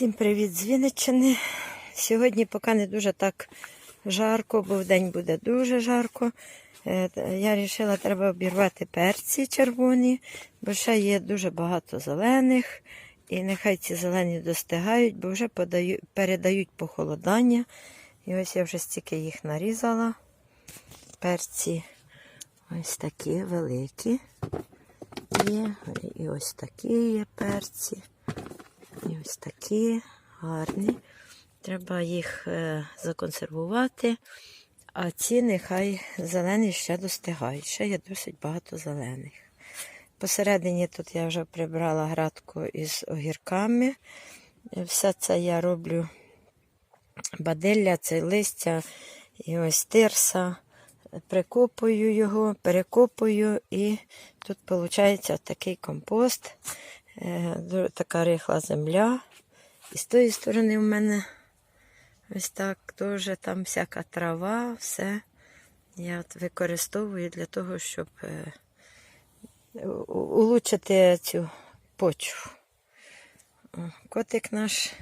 Всім привіт з Вінниччини. Сьогодні поки не дуже так жарко, бо вдень буде дуже жарко. Е, Я вирішила, треба обірвати перці червоні, бо ще є дуже багато зелених. І нехай ці зелені достигають, бо вже подаю, передають похолодання. І ось я вже стільки їх нарізала. Перці ось такі великі. І ось такі є перці. І ось такі гарні. Треба їх е, законсервувати, а ці нехай зелені ще достигають. Ще є досить багато зелених. Посередині тут я вже прибрала градку із огірками. Все це я роблю бадилля, це листя і ось тирса. Прикопую його, перекопую, і тут виходить такий компост, така рихла земля. І з тої сторони в мене ось так теж там всяка трава, все. Я використовую для того, щоб е, улучшити цю почву. Котик наш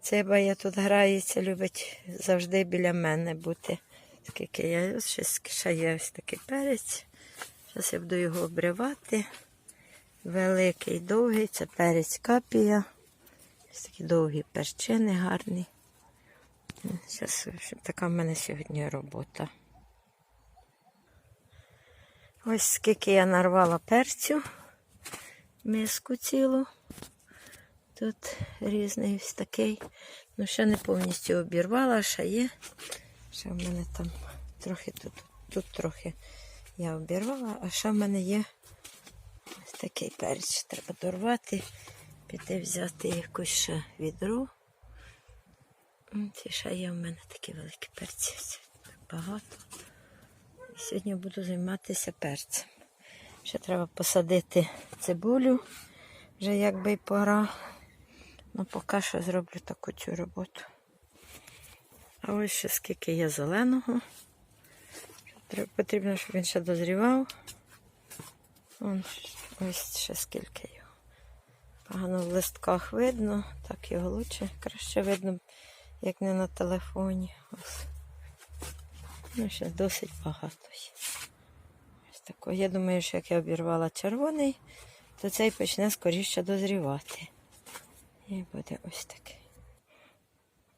цибає тут грається, любить завжди біля мене бути. Скільки я ще є ось такий перець. Зараз я буду його обривати. Великий, довгий, це перець капія. Ось такі довгі перчини гарні. Зараз така в мене сьогодні робота. Ось скільки я нарвала перцю, миску цілу. Тут різний ось такий. Ну, ще не повністю обірвала, ще є. Ще в мене там трохи тут, тут трохи я обірвала, а ще в мене є такий перець. Треба дорвати, піти взяти якусь ще відро. І ще є в мене такі великі перці. Так багато. Сьогодні буду займатися перцем. Ще треба посадити цибулю, вже якби й пора. Ну, поки що зроблю таку цю роботу. А ось ще скільки є зеленого. Потрібно, щоб він ще дозрівав. Вон, ось ще скільки його. Погано в листках видно, так його лучше, краще видно, як не на телефоні. Ось. Ну, ще досить багато. Ось тако. Я думаю, що як я обірвала червоний, то цей почне скоріше дозрівати. І буде ось такий.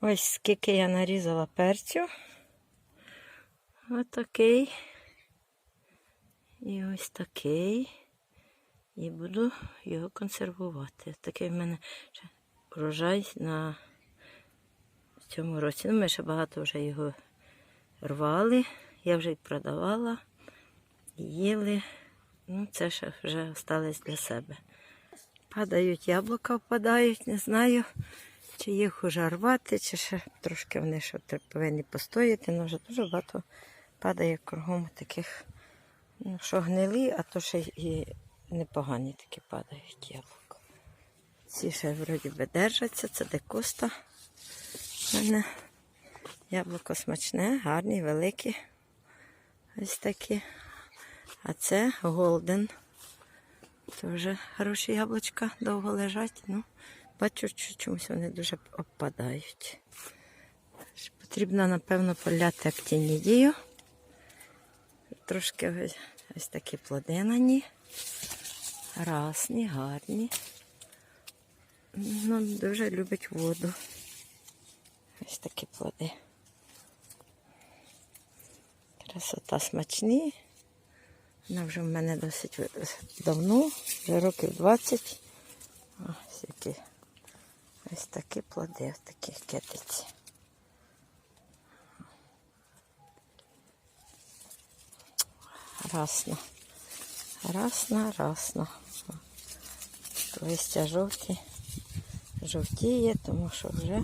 Ось скільки я нарізала перцю. Отакий. І ось такий. І буду його консервувати. Такий в мене урожай на цьому році. Ну, ми ще багато вже його рвали. Я вже й продавала, їли. Ну, це ще вже осталось для себе. Падають яблука, впадають, не знаю, чи їх уже рвати, чи ще трошки вони ще повинні постояти, але вже дуже багато падає кругом таких, ну, що гнилі, а то ще і непогані такі падають яблука. Ці ще вроді би держаться, це декоста. У мене яблуко смачне, гарні, великі. Ось такі. А це голден. Теж хороші яблучка довго лежать. Ну, бачу, що чомусь вони дуже обпадають. Потрібно, напевно, поляти актинідію. Трошки ось, ось такі плоди на ній. Разні, гарні. Ну, дуже любить воду. Ось такі плоди. Красота смачні. Вона вже в мене досить давно, вже років 20. Ось які. Ось такі плоди, ось такі китиці. Расно. Расно, расно. Листя жовті. Жовтіє, тому що вже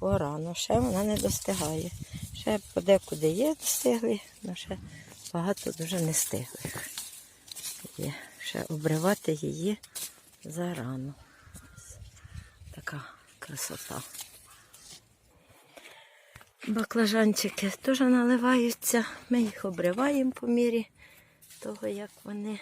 пора. Ну ще вона не достигає. Ще подекуди є достигли, але ще багато дуже не стиглих. Є. Ще обривати її зарано. Ось така красота. Баклажанчики теж наливаються. Ми їх обриваємо по мірі того, як вони